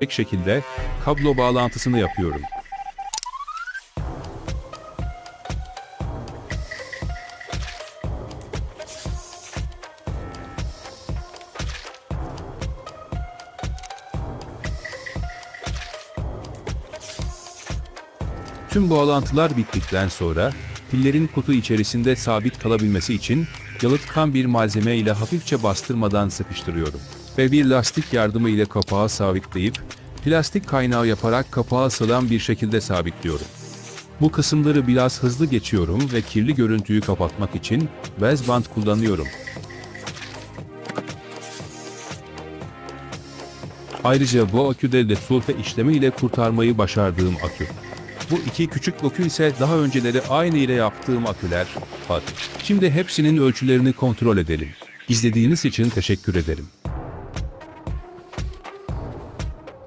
Ek şekilde kablo bağlantısını yapıyorum. Tüm bağlantılar bittikten sonra pillerin kutu içerisinde sabit kalabilmesi için yalıtkan bir malzeme ile hafifçe bastırmadan sıkıştırıyorum. Ve bir lastik yardımı ile kapağı sabitleyip plastik kaynağı yaparak kapağı sağlam bir şekilde sabitliyorum. Bu kısımları biraz hızlı geçiyorum ve kirli görüntüyü kapatmak için bez bant kullanıyorum. Ayrıca bu aküde de sulfe işlemi ile kurtarmayı başardığım akü. Bu iki küçük akü ise daha önceleri aynı ile yaptığım aküler. Hadi. Şimdi hepsinin ölçülerini kontrol edelim. İzlediğiniz için teşekkür ederim.